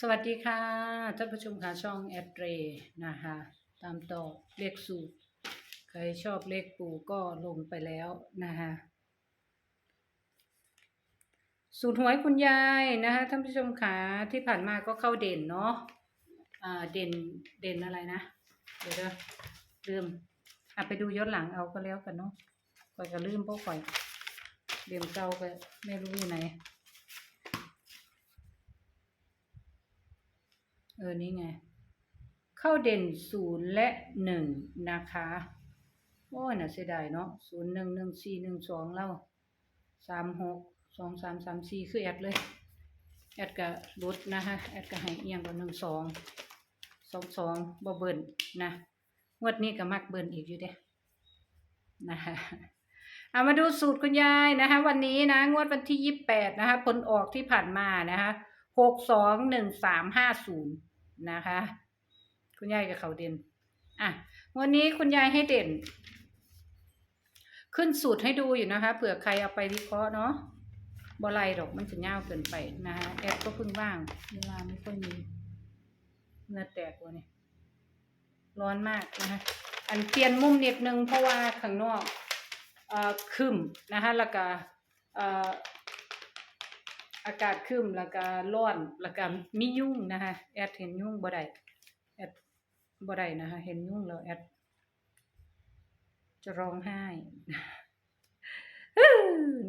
สวัสดีค่ะท่านผู้ชมค่ะช่องแอดเรนะคะตามต่อเลขสูตร ใครชอบเลขปูก็ลงไปแล้วนะคะสูตรหวยคุณยายนะคะท่านผู้ชมค่ะที่ผ่านมาก็เข้าเด่นเนาะอ่าเด่นเด่นอะไรนะ เดี๋ยวเด้อลืมอะไปดูย้อนหลังเอาก็แล้วกันเนาะก่อยก็ลืมเพราะก่อยเด่นเก่าก็ไม่รู้อยู่ไหน เออ นี่ไง เข้าเด่นศูนย์และหนึ่งนะคะ โอ้ยน่าเสียดายเนาะศูนย์หนึ่งหนึ่งสี่หนึ่งสองแล้วสามหกสองสามสามสี่คือแอดเลย แอดกับรุดนะคะแอดกับให้เอียงกว่าหนึ่งสองสองสองบ่เบิ่นนะงวดนี้ก็มักเบิ่นอีกอยู่เด้นะคะเอามาดูสูตรคุณยายนะคะ วันนี้นะ งวดวันที่ยี่สิบแปดนะคะ ผลออกที่ผ่านมานะคะ หกสองหนึ่งสามห้าศูนย์นะคะ คุณยายกับเขาเด่น อะ วันนี้คุณยายให้เด่น ขึ้นสูตรให้ดูอยู่นะคะ เผื่อใครเอาไปวิเคราะห์เนาะบอไลดอกมันจะยาวเกินไปนะคะแอปก็เพิ่งว่างเวลาไม่ค่อยมีเหงื่อแตกวะเนี่ยร้อนมากนะคะอันเปลี่ยนมุมนิดนึงเพราะว่าข้างนอกเอ่อคึมนะคะแล้วก็เอ่อ อากาศครึ้มแล้วก็ร้อนแล้วก็มียุ่งนะคะแอดเห็นยุ่งบ่ได้แอดบ่ได้นะคะเห็นยุ่งแล้วแอดจะร้องไห้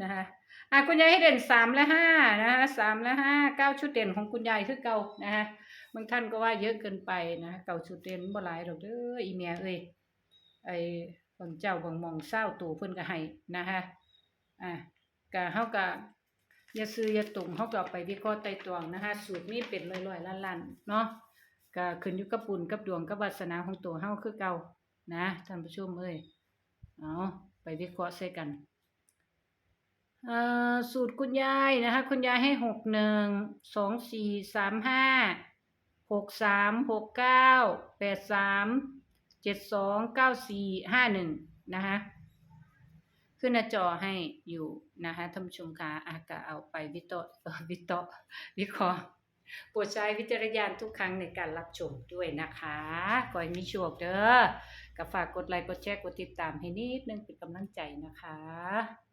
นะคะอะคุณยายให้เด่นสามและห้านะคะสามและห้าเก้าชุดเด่นของคุณยายคือเก่านะคะบางท่านก็ว่าเยอะเกินไปนะเก่าชุดเด่นบ่หลายดอกเด้ออีเมียเอ้ยไอ้บางเจ้าบางมองเศร้าตู่เพิ่นก็ให้นะคะอะก็เฮาก็ อย่าซื้ออย่าตุ่มเขาก็เอาไปวิเคราะห์ไต่ตวงนะคะ สูตรนี้เป็นร้อยๆล้านๆเนาะก็ขึ้นอยู่กับบุญกับดวงกับวาสนาของตัวเฮาคือเก่านะท่านผู้ชมเอ้ยเอาไปวิเคราะห์ใส่กันเออสูตรคุณยายนะคะ คุณยายให้หกหนึ่งสองสี่สามห้าหกสามหกเก้าแปดสามเจ็ดสองเก้าสี่ห้าหนึ่งนะคะ ขึ้นหน้าจอให้อยู่นะคะท่านผู้ชมคะอากาเอาไปวิโตเออวิโตวิเคราะห์โปรดใช้วิจารณญาณทุกครั้งในการรับชมด้วยนะคะก่อยมีโชคเด้อก็ฝากกดไลค์กดแชร์กดติดตามให้นิดนึงเป็นกำลังใจนะคะ